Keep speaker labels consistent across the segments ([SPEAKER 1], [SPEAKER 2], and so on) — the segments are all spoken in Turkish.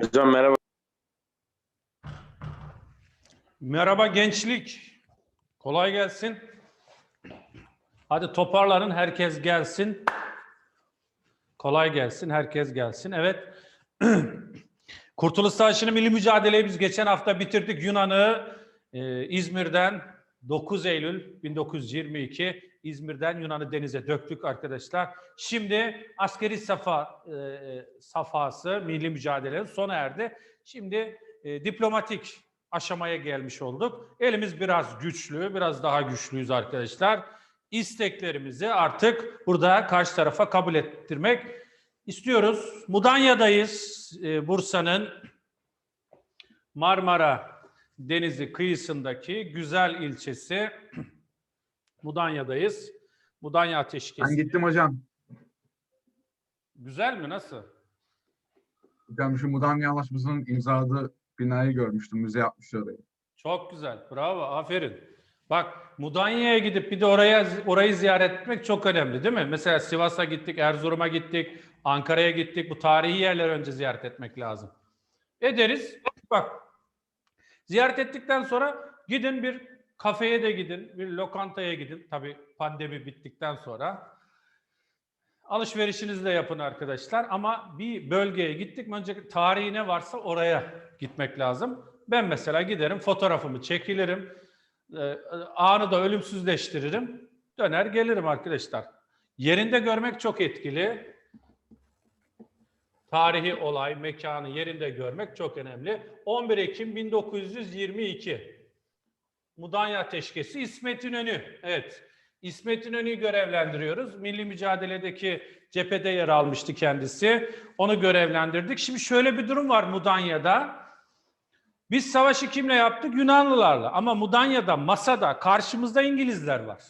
[SPEAKER 1] Hocam merhaba.
[SPEAKER 2] Merhaba gençlik. Kolay gelsin. Hadi toparlanın herkes gelsin. Kolay gelsin herkes gelsin. Evet. Kurtuluş Savaşı'nın milli mücadeleyi biz geçen hafta bitirdik. Yunan'ı e, İzmir'den 9 Eylül 1922 İzmir'den Yunan'ı denize döktük arkadaşlar. Şimdi askeri safa e, safhası milli mücadelenin sona erdi. Şimdi e, diplomatik aşamaya gelmiş olduk. Elimiz biraz güçlü, biraz daha güçlüyüz arkadaşlar. İsteklerimizi artık burada karşı tarafa kabul ettirmek istiyoruz. Mudanya'dayız. Ee, Bursa'nın Marmara Denizi kıyısındaki güzel ilçesi Mudanya'dayız. Mudanya Ateşkesi.
[SPEAKER 3] Ben gittim hocam.
[SPEAKER 2] Güzel mi? Nasıl?
[SPEAKER 3] Hocam şu Mudanya Anlaşması'nın imzaladığı binayı görmüştüm. Müze yapmışlar orayı.
[SPEAKER 2] Çok güzel. Bravo. Aferin. Bak Mudanya'ya gidip bir de oraya orayı ziyaret etmek çok önemli değil mi? Mesela Sivas'a gittik, Erzurum'a gittik, Ankara'ya gittik. Bu tarihi yerleri önce ziyaret etmek lazım. Ederiz. Bak ziyaret ettikten sonra gidin bir kafeye de gidin, bir lokantaya gidin. Tabii pandemi bittikten sonra. Alışverişinizi de yapın arkadaşlar ama bir bölgeye gittik mi önce tarihi ne varsa oraya gitmek lazım. Ben mesela giderim fotoğrafımı çekilirim. Ee, anı da ölümsüzleştiririm. Döner gelirim arkadaşlar. Yerinde görmek çok etkili. Tarihi olay, mekanı yerinde görmek çok önemli. 11 Ekim 1922. Mudanya Ateşkesi İsmet İnönü. Evet. İsmet İnönü'yü görevlendiriyoruz. Milli mücadeledeki cephede yer almıştı kendisi. Onu görevlendirdik. Şimdi şöyle bir durum var Mudanya'da. Biz savaşı kimle yaptık? Yunanlılarla. Ama Mudanya'da, masada karşımızda İngilizler var.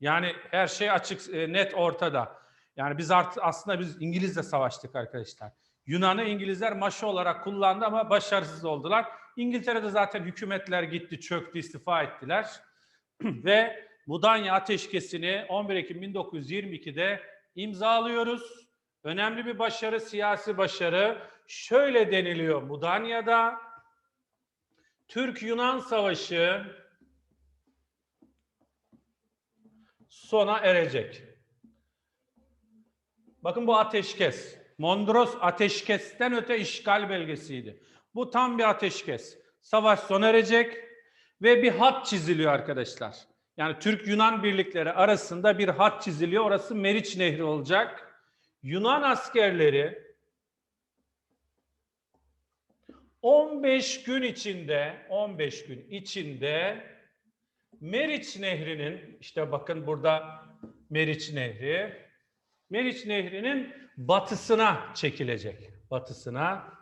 [SPEAKER 2] Yani her şey açık, e, net ortada. Yani biz artık aslında biz İngilizle savaştık arkadaşlar. Yunan'ı İngilizler maşa olarak kullandı ama başarısız oldular. İngiltere'de zaten hükümetler gitti, çöktü, istifa ettiler. Ve Mudanya Ateşkesi'ni 11 Ekim 1922'de imzalıyoruz. Önemli bir başarı, siyasi başarı. Şöyle deniliyor Mudanya'da. Türk-Yunan Savaşı sona erecek. Bakın bu ateşkes. Mondros ateşkesten öte işgal belgesiydi. Bu tam bir ateşkes. Savaş sona erecek ve bir hat çiziliyor arkadaşlar. Yani Türk-Yunan birlikleri arasında bir hat çiziliyor. Orası Meriç Nehri olacak. Yunan askerleri 15 gün içinde 15 gün içinde Meriç Nehri'nin işte bakın burada Meriç Nehri Meriç Nehri'nin batısına çekilecek. Batısına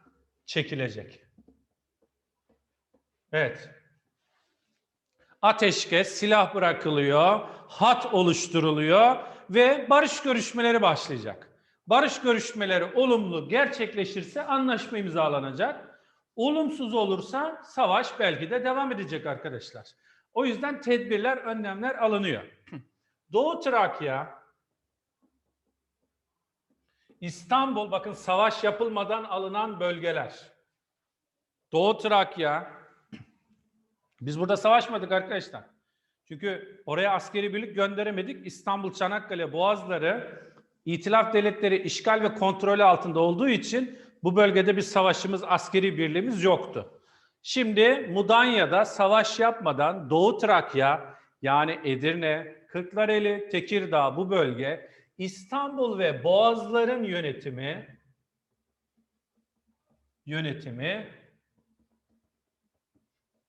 [SPEAKER 2] çekilecek. Evet. Ateşkes, silah bırakılıyor, hat oluşturuluyor ve barış görüşmeleri başlayacak. Barış görüşmeleri olumlu gerçekleşirse anlaşma imzalanacak. Olumsuz olursa savaş belki de devam edecek arkadaşlar. O yüzden tedbirler, önlemler alınıyor. Doğu Trakya, İstanbul, bakın savaş yapılmadan alınan bölgeler. Doğu Trakya, biz burada savaşmadık arkadaşlar. Çünkü oraya askeri birlik gönderemedik. İstanbul, Çanakkale, Boğazları, İtilaf devletleri işgal ve kontrolü altında olduğu için bu bölgede bir savaşımız, askeri birliğimiz yoktu. Şimdi Mudanya'da savaş yapmadan Doğu Trakya yani Edirne, Kırklareli, Tekirdağ bu bölge İstanbul ve Boğazların yönetimi yönetimi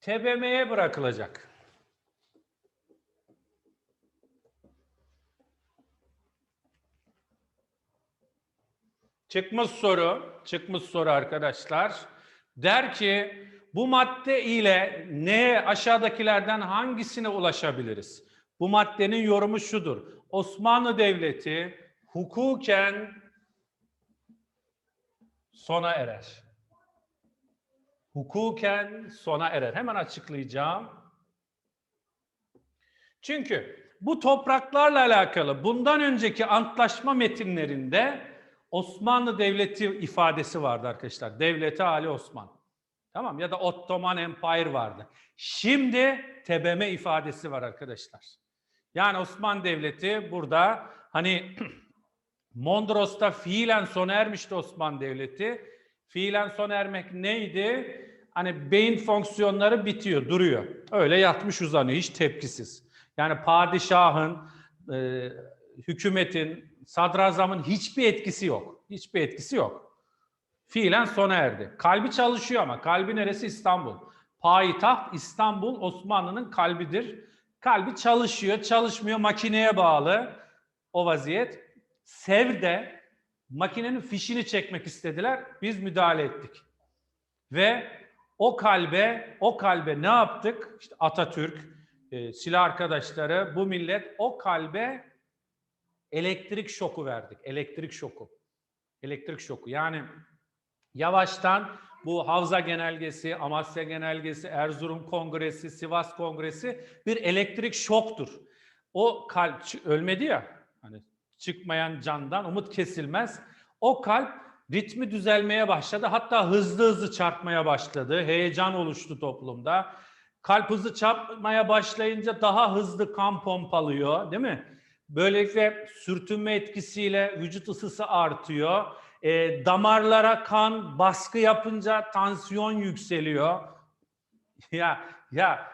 [SPEAKER 2] TBMM'ye bırakılacak. Çıkmış soru, çıkmış soru arkadaşlar. Der ki bu madde ile neye aşağıdakilerden hangisine ulaşabiliriz? Bu maddenin yorumu şudur. Osmanlı Devleti hukuken sona erer. Hukuken sona erer. Hemen açıklayacağım. Çünkü bu topraklarla alakalı bundan önceki antlaşma metinlerinde Osmanlı Devleti ifadesi vardı arkadaşlar. Devleti Ali Osman. Tamam ya da Ottoman Empire vardı. Şimdi TBM ifadesi var arkadaşlar. Yani Osmanlı Devleti burada hani Mondros'ta fiilen sona ermişti Osmanlı Devleti. Fiilen sona ermek neydi? Hani beyin fonksiyonları bitiyor, duruyor. Öyle yatmış uzanıyor, hiç tepkisiz. Yani padişahın, e, hükümetin, sadrazamın hiçbir etkisi yok. Hiçbir etkisi yok. Fiilen sona erdi. Kalbi çalışıyor ama. Kalbi neresi? İstanbul. Payitaht İstanbul Osmanlı'nın kalbidir. Kalbi çalışıyor, çalışmıyor, makineye bağlı o vaziyet. Sevde makinenin fişini çekmek istediler. Biz müdahale ettik. Ve o kalbe, o kalbe ne yaptık? İşte Atatürk, e, silah arkadaşları, bu millet o kalbe elektrik şoku verdik. Elektrik şoku. Elektrik şoku. Yani yavaştan bu Havza Genelgesi, Amasya Genelgesi, Erzurum Kongresi, Sivas Kongresi bir elektrik şoktur. O kalp ölmedi ya, hani çıkmayan candan umut kesilmez. O kalp ritmi düzelmeye başladı. Hatta hızlı hızlı çarpmaya başladı. Heyecan oluştu toplumda. Kalp hızlı çarpmaya başlayınca daha hızlı kan pompalıyor, değil mi? Böylelikle sürtünme etkisiyle vücut ısısı artıyor. E, damarlara kan baskı yapınca tansiyon yükseliyor. ya ya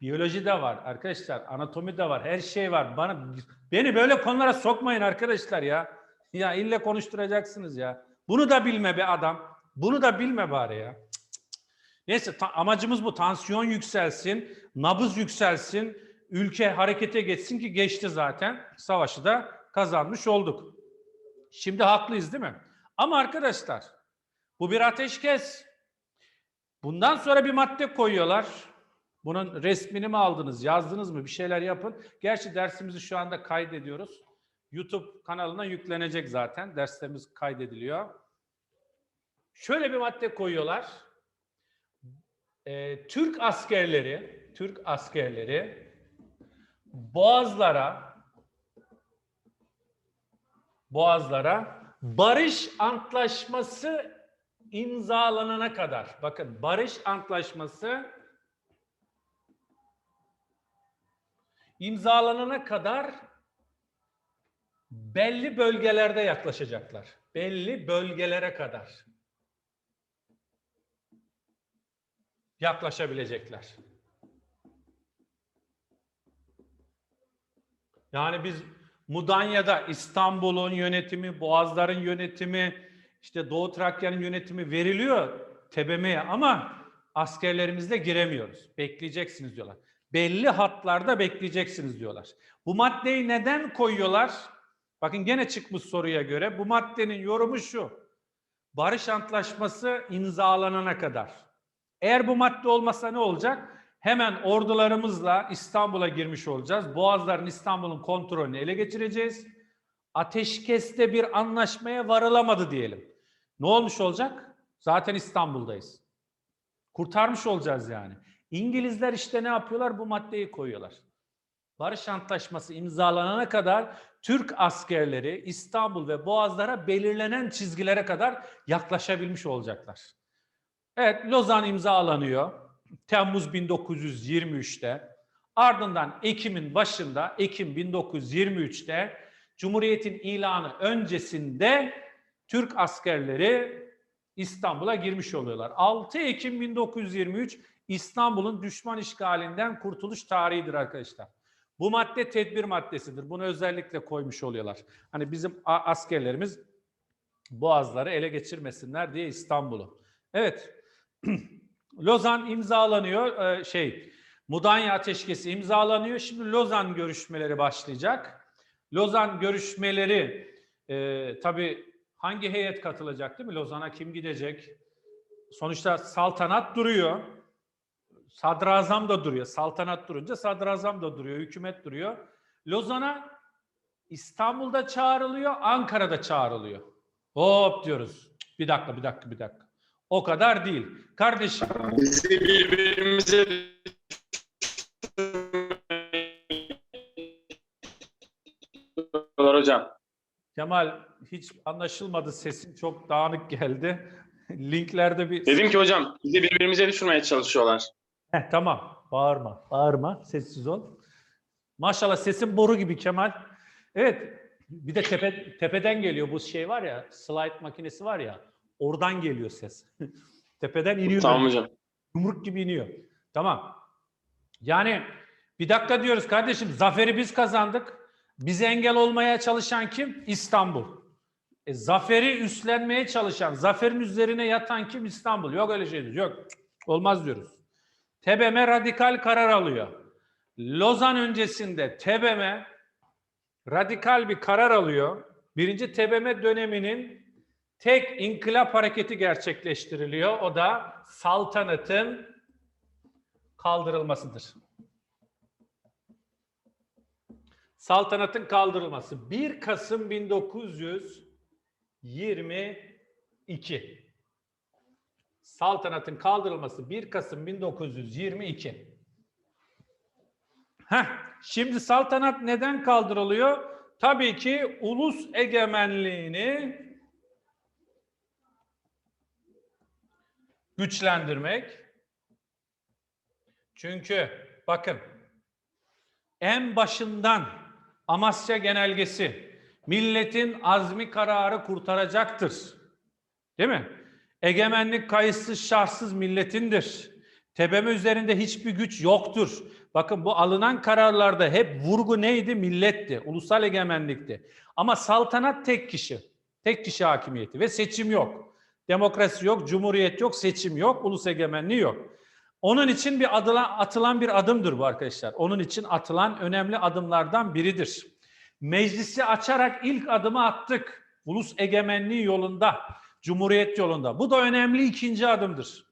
[SPEAKER 2] biyoloji de var arkadaşlar, anatomi de var, her şey var. Bana beni böyle konulara sokmayın arkadaşlar ya. Ya ille konuşturacaksınız ya. Bunu da bilme be adam. Bunu da bilme bari ya. Cık, cık. Neyse amacımız bu. Tansiyon yükselsin, nabız yükselsin, ülke harekete geçsin ki geçti zaten. Savaşı da kazanmış olduk. Şimdi haklıyız değil mi? Ama arkadaşlar bu bir ateşkes. Bundan sonra bir madde koyuyorlar. Bunun resmini mi aldınız, yazdınız mı bir şeyler yapın. Gerçi dersimizi şu anda kaydediyoruz. YouTube kanalına yüklenecek zaten. Derslerimiz kaydediliyor. Şöyle bir madde koyuyorlar. Ee, Türk askerleri, Türk askerleri boğazlara boğazlara barış antlaşması imzalanana kadar bakın barış antlaşması imzalanana kadar belli bölgelerde yaklaşacaklar. Belli bölgelere kadar yaklaşabilecekler. Yani biz Mudanya'da İstanbul'un yönetimi, Boğazların yönetimi, işte Doğu Trakya'nın yönetimi veriliyor TBM'ye ama askerlerimizle giremiyoruz. Bekleyeceksiniz diyorlar. Belli hatlarda bekleyeceksiniz diyorlar. Bu maddeyi neden koyuyorlar? Bakın gene çıkmış soruya göre bu maddenin yorumu şu. Barış Antlaşması imzalanana kadar. Eğer bu madde olmasa ne olacak? Hemen ordularımızla İstanbul'a girmiş olacağız. Boğazların İstanbul'un kontrolünü ele geçireceğiz. Ateşkeste bir anlaşmaya varılamadı diyelim. Ne olmuş olacak? Zaten İstanbul'dayız. Kurtarmış olacağız yani. İngilizler işte ne yapıyorlar? Bu maddeyi koyuyorlar. Barış Antlaşması imzalanana kadar Türk askerleri İstanbul ve Boğazlara belirlenen çizgilere kadar yaklaşabilmiş olacaklar. Evet, Lozan imzalanıyor. Temmuz 1923'te. Ardından Ekim'in başında, Ekim 1923'te Cumhuriyet'in ilanı öncesinde Türk askerleri İstanbul'a girmiş oluyorlar. 6 Ekim 1923 İstanbul'un düşman işgalinden kurtuluş tarihidir arkadaşlar. Bu madde tedbir maddesidir. Bunu özellikle koymuş oluyorlar. Hani bizim askerlerimiz boğazları ele geçirmesinler diye İstanbul'u. Evet. Lozan imzalanıyor. Ee, şey, Mudanya Ateşkesi imzalanıyor. Şimdi Lozan görüşmeleri başlayacak. Lozan görüşmeleri e, tabii hangi heyet katılacak değil mi? Lozan'a kim gidecek? Sonuçta saltanat duruyor. Sadrazam da duruyor. Saltanat durunca sadrazam da duruyor. Hükümet duruyor. Lozan'a İstanbul'da çağrılıyor, Ankara'da çağrılıyor. Hop diyoruz. Bir dakika, bir dakika, bir dakika. O kadar değil. Kardeşim
[SPEAKER 1] Bizi birbirimize hocam.
[SPEAKER 2] Kemal hiç anlaşılmadı sesin çok dağınık geldi. Linklerde bir
[SPEAKER 1] Dedim ki hocam bizi birbirimize düşürmeye çalışıyorlar.
[SPEAKER 2] Heh, tamam. Bağırma. Bağırma. Sessiz ol. Maşallah sesin boru gibi Kemal. Evet. Bir de tepe, tepeden geliyor bu şey var ya slide makinesi var ya oradan geliyor ses. tepeden iniyor.
[SPEAKER 1] Tamam hocam.
[SPEAKER 2] Yumruk gibi iniyor. Tamam. Yani bir dakika diyoruz kardeşim zaferi biz kazandık. Bize engel olmaya çalışan kim? İstanbul. E, zaferi üstlenmeye çalışan, zaferin üzerine yatan kim? İstanbul. Yok öyle şey diyoruz. Yok. Olmaz diyoruz. TBMM radikal karar alıyor. Lozan öncesinde TBMM radikal bir karar alıyor. Birinci TBMM döneminin tek inkılap hareketi gerçekleştiriliyor. O da saltanatın kaldırılmasıdır. Saltanatın kaldırılması. 1 Kasım 1922. Saltanatın kaldırılması 1 Kasım 1922. Heh, şimdi saltanat neden kaldırılıyor? Tabii ki ulus egemenliğini güçlendirmek. Çünkü bakın en başından Amasya Genelgesi milletin azmi kararı kurtaracaktır. Değil mi? Egemenlik kayıtsız şartsız milletindir. Tebeme üzerinde hiçbir güç yoktur. Bakın bu alınan kararlarda hep vurgu neydi? Milletti, ulusal egemenlikti. Ama saltanat tek kişi, tek kişi hakimiyeti ve seçim yok. Demokrasi yok, cumhuriyet yok, seçim yok, ulus egemenliği yok. Onun için bir adılan, atılan bir adımdır bu arkadaşlar. Onun için atılan önemli adımlardan biridir. Meclisi açarak ilk adımı attık. Ulus egemenliği yolunda, cumhuriyet yolunda. Bu da önemli ikinci adımdır.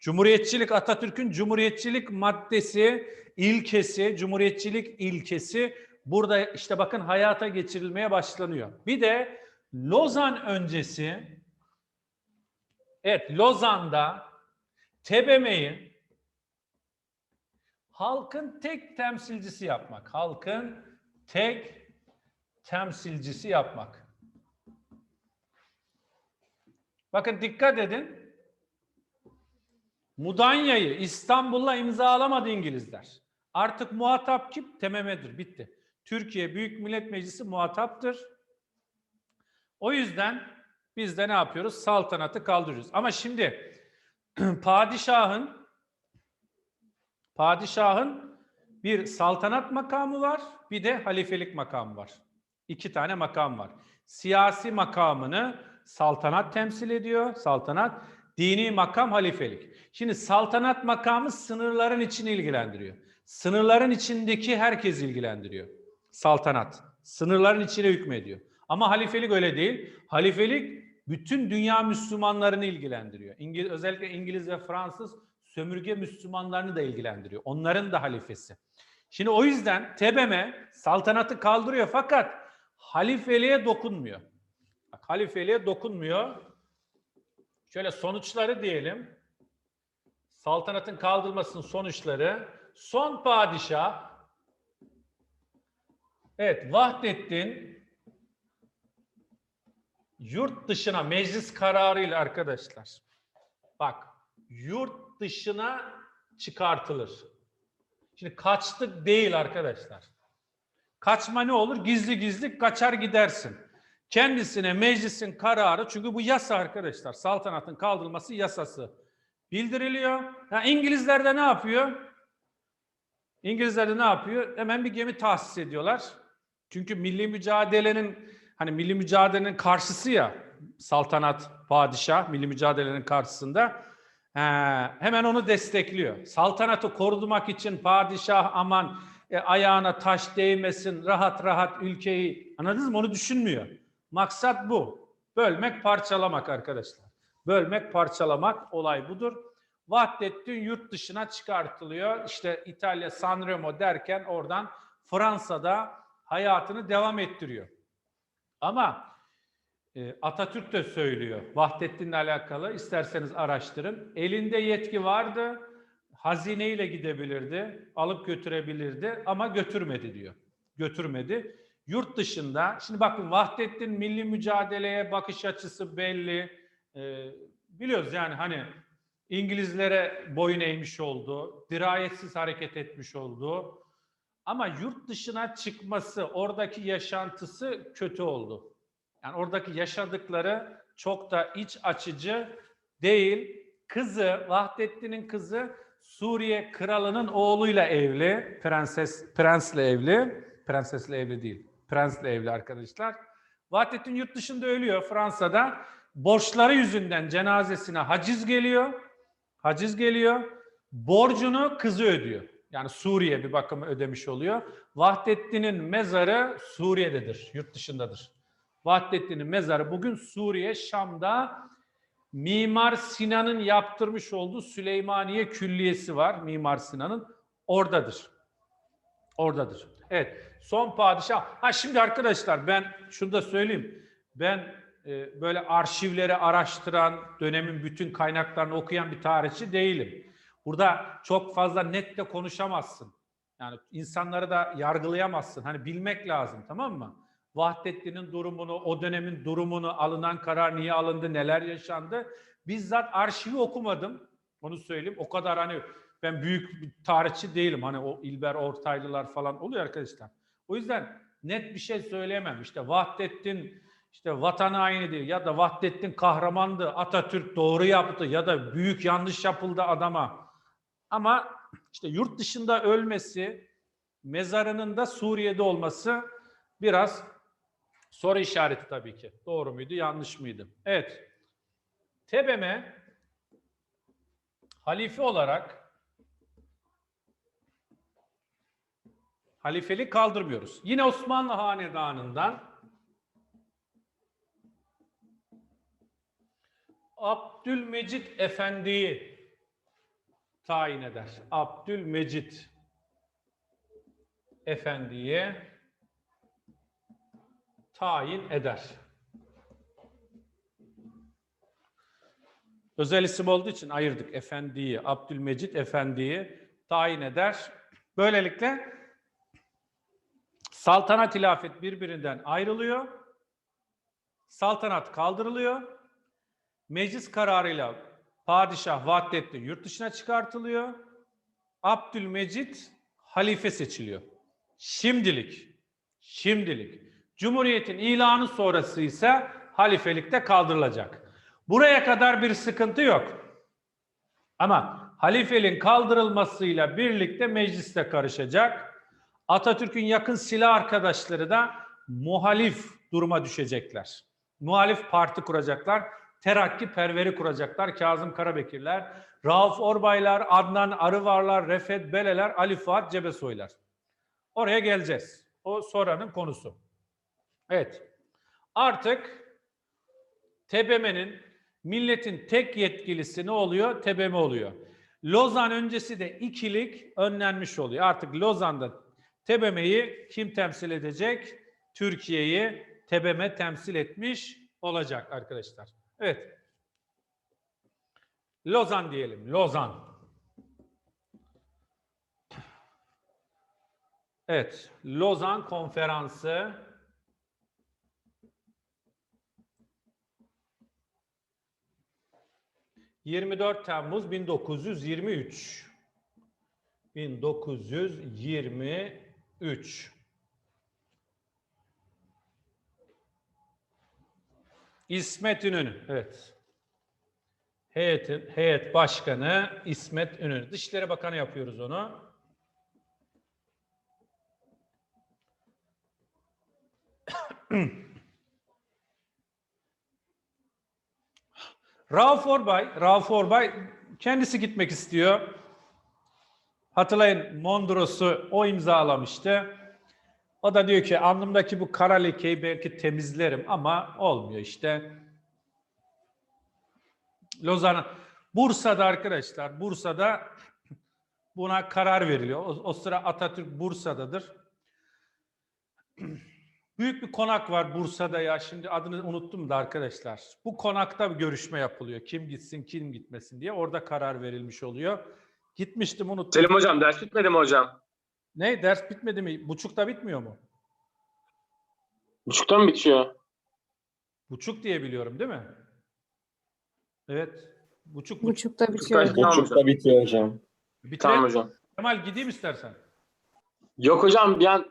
[SPEAKER 2] Cumhuriyetçilik Atatürk'ün cumhuriyetçilik maddesi, ilkesi, cumhuriyetçilik ilkesi burada işte bakın hayata geçirilmeye başlanıyor. Bir de Lozan öncesi evet Lozan'da TBMM'yi halkın tek temsilcisi yapmak. Halkın tek temsilcisi yapmak. Bakın dikkat edin. Mudanya'yı İstanbul'la imzalamadı İngilizler. Artık muhatap kim? TMM'dir. Bitti. Türkiye Büyük Millet Meclisi muhataptır. O yüzden biz de ne yapıyoruz? Saltanatı kaldırıyoruz. Ama şimdi padişahın padişahın bir saltanat makamı var, bir de halifelik makamı var. İki tane makam var. Siyasi makamını saltanat temsil ediyor, saltanat. Dini makam halifelik. Şimdi saltanat makamı sınırların içini ilgilendiriyor. Sınırların içindeki herkes ilgilendiriyor. Saltanat. Sınırların içine hükmediyor. Ama halifelik öyle değil. Halifelik bütün dünya Müslümanlarını ilgilendiriyor. İngiliz, özellikle İngiliz ve Fransız sömürge Müslümanlarını da ilgilendiriyor. Onların da halifesi. Şimdi o yüzden TBMM saltanatı kaldırıyor fakat halifeliğe dokunmuyor. Bak, halifeliğe dokunmuyor. Şöyle sonuçları diyelim. Saltanatın kaldırılmasının sonuçları. Son padişah Evet, Vahdettin yurt dışına meclis kararıyla arkadaşlar. Bak, yurt dışına çıkartılır. Şimdi kaçtık değil arkadaşlar. Kaçma ne olur? Gizli gizli kaçar gidersin. Kendisine meclisin kararı çünkü bu yasa arkadaşlar. Saltanatın kaldırılması yasası bildiriliyor. Ya İngilizler de ne yapıyor? İngilizler de ne yapıyor? Hemen bir gemi tahsis ediyorlar. Çünkü milli mücadelenin hani milli mücadelenin karşısı ya saltanat, padişah milli mücadelenin karşısında ee, hemen onu destekliyor. Saltanatı korumak için padişah aman e, ayağına taş değmesin, rahat rahat ülkeyi anladınız mı? Onu düşünmüyor. Maksat bu. Bölmek, parçalamak arkadaşlar. Bölmek, parçalamak olay budur. Vahdettin yurt dışına çıkartılıyor. İşte İtalya Sanremo derken oradan Fransa'da hayatını devam ettiriyor. Ama e, Atatürk de söylüyor Vahdettin'le alakalı isterseniz araştırın. Elinde yetki vardı, hazineyle gidebilirdi, alıp götürebilirdi ama götürmedi diyor. Götürmedi. yurt dışında, şimdi bakın Vahdettin milli mücadeleye bakış açısı belli. Ee, biliyoruz yani hani İngilizlere boyun eğmiş oldu, dirayetsiz hareket etmiş oldu. Ama yurt dışına çıkması, oradaki yaşantısı kötü oldu. Yani oradaki yaşadıkları çok da iç açıcı değil. Kızı, Vahdettin'in kızı Suriye kralının oğluyla evli, prenses prensle evli, prensesle evli değil, prensle evli arkadaşlar. Vahdettin yurt dışında ölüyor Fransa'da. Borçları yüzünden cenazesine haciz geliyor. Haciz geliyor. Borcunu kızı ödüyor. Yani Suriye bir bakıma ödemiş oluyor. Vahdettin'in mezarı Suriye'dedir, yurt dışındadır. Vahdettin'in mezarı bugün Suriye, Şam'da Mimar Sinan'ın yaptırmış olduğu Süleymaniye Külliyesi var. Mimar Sinan'ın oradadır. Oradadır. Evet. Son padişah. Ha şimdi arkadaşlar ben şunu da söyleyeyim. Ben e, böyle arşivleri araştıran, dönemin bütün kaynaklarını okuyan bir tarihçi değilim. Burada çok fazla net de konuşamazsın. Yani insanları da yargılayamazsın. Hani bilmek lazım tamam mı? Vahdettin'in durumunu, o dönemin durumunu, alınan karar niye alındı, neler yaşandı. Bizzat arşivi okumadım. Onu söyleyeyim. O kadar hani ben büyük bir tarihçi değilim. Hani o İlber Ortaylılar falan oluyor arkadaşlar. O yüzden net bir şey söyleyemem. İşte Vahdettin işte vatan haini değil ya da Vahdettin kahramandı, Atatürk doğru yaptı ya da büyük yanlış yapıldı adama. Ama işte yurt dışında ölmesi, mezarının da Suriye'de olması biraz soru işareti tabii ki. Doğru muydu, yanlış mıydı? Evet. Tebeme halife olarak halifelik kaldırmıyoruz. Yine Osmanlı Hanedanı'ndan Abdülmecit Efendi'yi tayin eder. Abdülmecit Efendi'ye tayin eder. Özel isim olduğu için ayırdık Efendi'yi, Abdülmecit Efendi'yi tayin eder. Böylelikle saltanat hilafet birbirinden ayrılıyor. Saltanat kaldırılıyor. Meclis kararıyla padişah Vahdettin yurt dışına çıkartılıyor. Abdülmecit halife seçiliyor. Şimdilik, şimdilik. Cumhuriyetin ilanı sonrası ise halifelikte kaldırılacak. Buraya kadar bir sıkıntı yok. Ama halifeliğin kaldırılmasıyla birlikte mecliste karışacak. Atatürk'ün yakın silah arkadaşları da muhalif duruma düşecekler. Muhalif parti kuracaklar. Terakki perveri kuracaklar. Kazım Karabekirler, Rauf Orbaylar, Adnan Arıvarlar, Refet Beleler, Ali Fuat Cebesoylar. Oraya geleceğiz. O sonranın konusu. Evet. Artık TBMM'nin milletin tek yetkilisi ne oluyor? TBMM oluyor. Lozan öncesi de ikilik önlenmiş oluyor. Artık Lozan'da TBMM'yi kim temsil edecek? Türkiye'yi TBMM temsil etmiş olacak arkadaşlar. Evet. Lozan diyelim. Lozan. Evet. Lozan Konferansı 24 Temmuz 1923. 1923. İsmet İnönü. Evet. Heyetin, heyet başkanı İsmet İnönü. Dışişleri Bakanı yapıyoruz onu. Rauf Orbay, Rauf Orbay kendisi gitmek istiyor. Hatırlayın Mondros'u o imzalamıştı. O da diyor ki alnımdaki bu kara lekeyi belki temizlerim ama olmuyor işte. Lozan'a, Bursa'da arkadaşlar, Bursa'da buna karar veriliyor. O, o sıra Atatürk Bursa'dadır. Büyük bir konak var Bursa'da ya. Şimdi adını unuttum da arkadaşlar. Bu konakta bir görüşme yapılıyor. Kim gitsin, kim gitmesin diye. Orada karar verilmiş oluyor. Gitmiştim unuttum.
[SPEAKER 1] Selim hocam ders bitmedi mi hocam?
[SPEAKER 2] Ne? Ders bitmedi mi? Buçukta bitmiyor mu?
[SPEAKER 1] Buçukta mı bitiyor?
[SPEAKER 2] Buçuk diye biliyorum değil mi? Evet. Buçuk buçuk.
[SPEAKER 4] Buçukta bitiyor.
[SPEAKER 1] Buçukta-
[SPEAKER 5] Buçukta bitiyor hocam.
[SPEAKER 2] Bitirelim.
[SPEAKER 1] Tamam hocam.
[SPEAKER 2] Kemal gideyim istersen.
[SPEAKER 1] Yok hocam bir an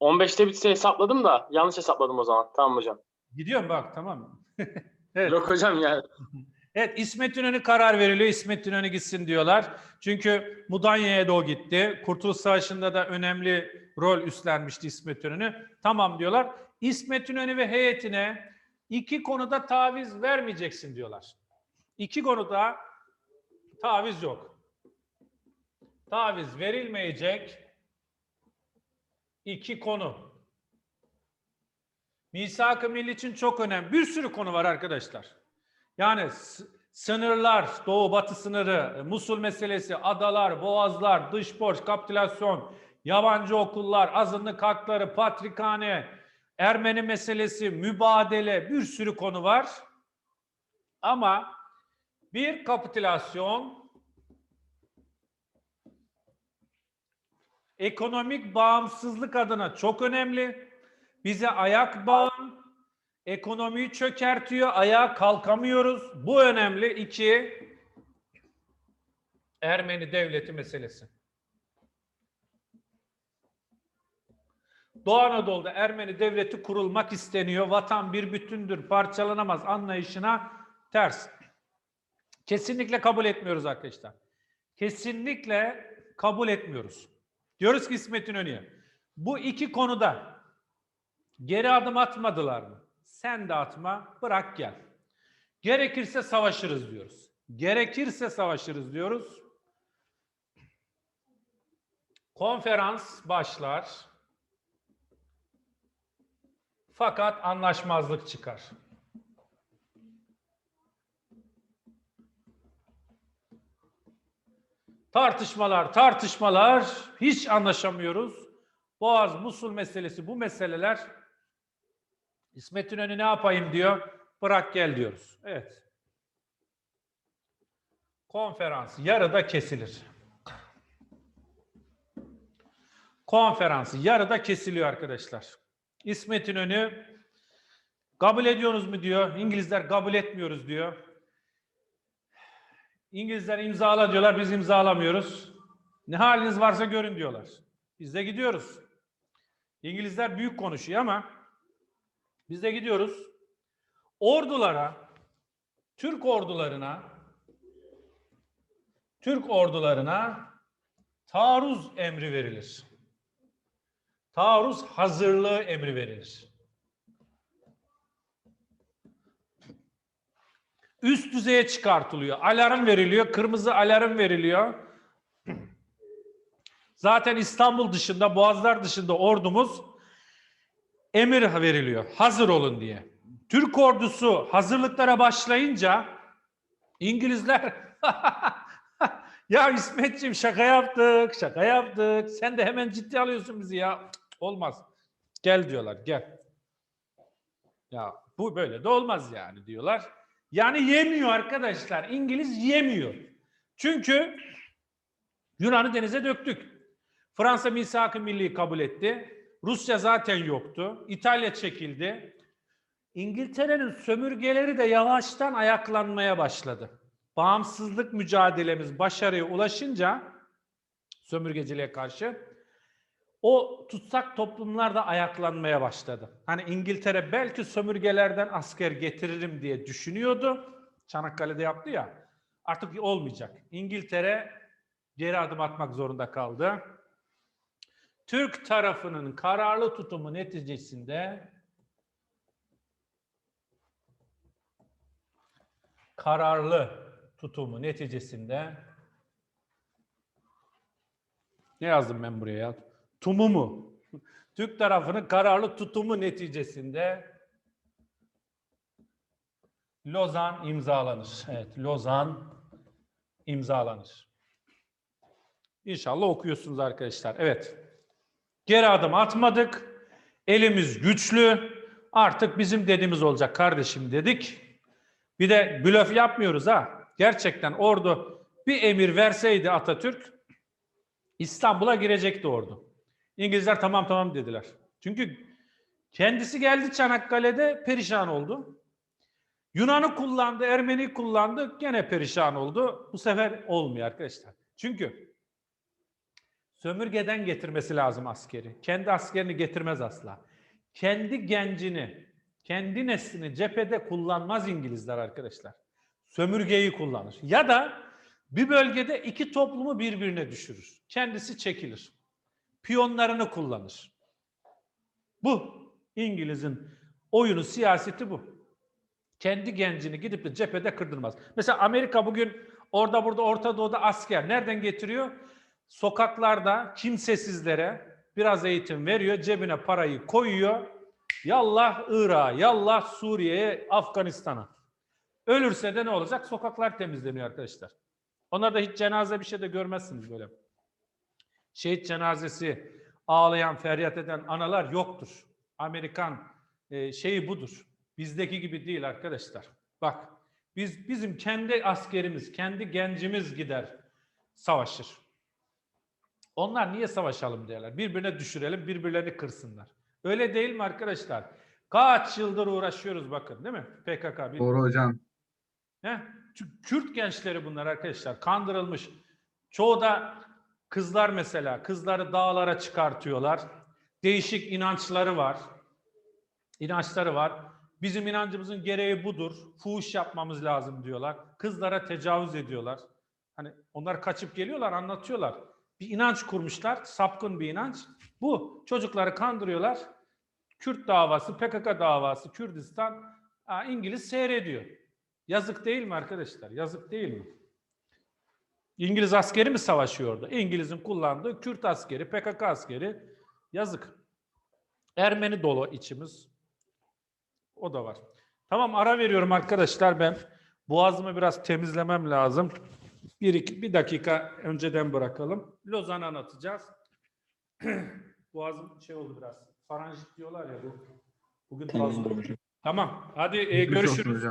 [SPEAKER 1] 15'te bitse hesapladım da yanlış hesapladım o zaman. Tamam hocam.
[SPEAKER 2] Gidiyorum bak tamam. evet.
[SPEAKER 1] Yok hocam yani.
[SPEAKER 2] Evet İsmet İnönü karar veriliyor. İsmet İnönü gitsin diyorlar. Çünkü Mudanya'ya da o gitti. Kurtuluş Savaşı'nda da önemli rol üstlenmişti İsmet İnönü. Tamam diyorlar. İsmet İnönü ve heyetine iki konuda taviz vermeyeceksin diyorlar. İki konuda taviz yok. Taviz verilmeyecek iki konu. Misak-ı Milli için çok önemli. Bir sürü konu var arkadaşlar. Yani sınırlar, doğu batı sınırı, Musul meselesi, adalar, boğazlar, dış borç, kapitülasyon, yabancı okullar, azınlık hakları, patrikhane, Ermeni meselesi, mübadele bir sürü konu var. Ama bir kapitülasyon ekonomik bağımsızlık adına çok önemli. Bize ayak bağı, ekonomiyi çökertiyor, ayağa kalkamıyoruz. Bu önemli. İki, Ermeni devleti meselesi. Doğu Anadolu'da Ermeni devleti kurulmak isteniyor. Vatan bir bütündür, parçalanamaz anlayışına ters. Kesinlikle kabul etmiyoruz arkadaşlar. Kesinlikle kabul etmiyoruz. Diyoruz ki İsmet İnönü'ye, bu iki konuda geri adım atmadılar mı? Sen de atma, bırak gel. Gerekirse savaşırız diyoruz. Gerekirse savaşırız diyoruz. Konferans başlar. Fakat anlaşmazlık çıkar. Tartışmalar, tartışmalar, hiç anlaşamıyoruz. Boğaz, Musul meselesi, bu meseleler İsmet İnönü ne yapayım diyor, bırak gel diyoruz. Evet. Konferans yarıda kesilir. Konferans yarıda kesiliyor arkadaşlar. İsmet İnönü kabul ediyorsunuz mu diyor. İngilizler kabul etmiyoruz diyor. İngilizler imzala diyorlar, biz imzalamıyoruz. Ne haliniz varsa görün diyorlar. Biz de gidiyoruz. İngilizler büyük konuşuyor ama biz de gidiyoruz. Ordulara, Türk ordularına, Türk ordularına taarruz emri verilir. Taarruz hazırlığı emri verilir. Üst düzeye çıkartılıyor. Alarm veriliyor. Kırmızı alarm veriliyor. Zaten İstanbul dışında, Boğazlar dışında ordumuz emir veriliyor. Hazır olun diye. Türk ordusu hazırlıklara başlayınca İngilizler ya İsmetciğim şaka yaptık, şaka yaptık. Sen de hemen ciddi alıyorsun bizi ya. Olmaz. Gel diyorlar, gel. Ya bu böyle de olmaz yani diyorlar. Yani yemiyor arkadaşlar. İngiliz yemiyor. Çünkü Yunan'ı denize döktük. Fransa misak-ı milli kabul etti. Rusya zaten yoktu. İtalya çekildi. İngiltere'nin sömürgeleri de yavaştan ayaklanmaya başladı. Bağımsızlık mücadelemiz başarıya ulaşınca sömürgeciliğe karşı o tutsak toplumlar da ayaklanmaya başladı. Hani İngiltere belki sömürgelerden asker getiririm diye düşünüyordu. Çanakkale'de yaptı ya. Artık olmayacak. İngiltere geri adım atmak zorunda kaldı. Türk tarafının kararlı tutumu neticesinde kararlı tutumu neticesinde ne yazdım ben buraya ya? Tumumu. Türk tarafının kararlı tutumu neticesinde Lozan imzalanır. Evet, Lozan imzalanır. İnşallah okuyorsunuz arkadaşlar. Evet. Geri adım atmadık. Elimiz güçlü. Artık bizim dediğimiz olacak kardeşim dedik. Bir de blöf yapmıyoruz ha. Gerçekten ordu bir emir verseydi Atatürk İstanbul'a girecekti ordu. İngilizler tamam tamam dediler. Çünkü Kendisi geldi Çanakkale'de perişan oldu. Yunan'ı kullandı, Ermeni kullandı, gene perişan oldu. Bu sefer olmuyor arkadaşlar. Çünkü sömürgeden getirmesi lazım askeri. Kendi askerini getirmez asla. Kendi gencini, kendi neslini cephede kullanmaz İngilizler arkadaşlar. Sömürgeyi kullanır. Ya da bir bölgede iki toplumu birbirine düşürür. Kendisi çekilir. Piyonlarını kullanır. Bu İngiliz'in oyunu, siyaseti bu. Kendi gencini gidip de cephede kırdırmaz. Mesela Amerika bugün orada burada Orta Doğu'da asker nereden getiriyor? Sokaklarda kimsesizlere biraz eğitim veriyor, cebine parayı koyuyor. Yallah Irak'a, yallah Suriye'ye, Afganistan'a. Ölürse de ne olacak? Sokaklar temizleniyor arkadaşlar. Onlarda hiç cenaze bir şey de görmezsiniz böyle. Şehit cenazesi, ağlayan, feryat eden analar yoktur. Amerikan e, şeyi budur. Bizdeki gibi değil arkadaşlar. Bak, biz bizim kendi askerimiz, kendi gencimiz gider savaşır. Onlar niye savaşalım diyorlar. Birbirine düşürelim, birbirlerini kırsınlar. Öyle değil mi arkadaşlar? Kaç yıldır uğraşıyoruz bakın değil mi? PKK. bir-
[SPEAKER 3] Doğru hocam.
[SPEAKER 2] Çünkü Kürt gençleri bunlar arkadaşlar. Kandırılmış. Çoğu da kızlar mesela. Kızları dağlara çıkartıyorlar. Değişik inançları var. İnançları var. Bizim inancımızın gereği budur. Fuhuş yapmamız lazım diyorlar. Kızlara tecavüz ediyorlar. Hani onlar kaçıp geliyorlar, anlatıyorlar. Bir inanç kurmuşlar, sapkın bir inanç. Bu çocukları kandırıyorlar. Kürt davası, PKK davası, Kürdistan, İngiliz seyrediyor. Yazık değil mi arkadaşlar? Yazık değil mi? İngiliz askeri mi savaşıyordu? İngiliz'in kullandığı Kürt askeri, PKK askeri. Yazık. Ermeni dolu içimiz. O da var. Tamam ara veriyorum arkadaşlar ben. Boğazımı biraz temizlemem lazım. Bir, iki, bir dakika önceden bırakalım. Lozan anlatacağız. Boğazım şey oldu biraz. Faranjit diyorlar ya bu. Bugün fazla. Tamam. Hadi e, görüşürüz.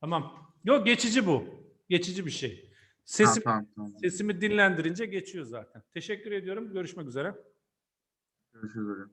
[SPEAKER 2] Tamam. Yok geçici bu. Geçici bir şey.
[SPEAKER 3] Ha,
[SPEAKER 2] Sesim,
[SPEAKER 3] tamam, tamam.
[SPEAKER 2] sesimi dinlendirince geçiyor zaten. Teşekkür ediyorum. Görüşmek üzere.
[SPEAKER 3] Görüşürüz hocam.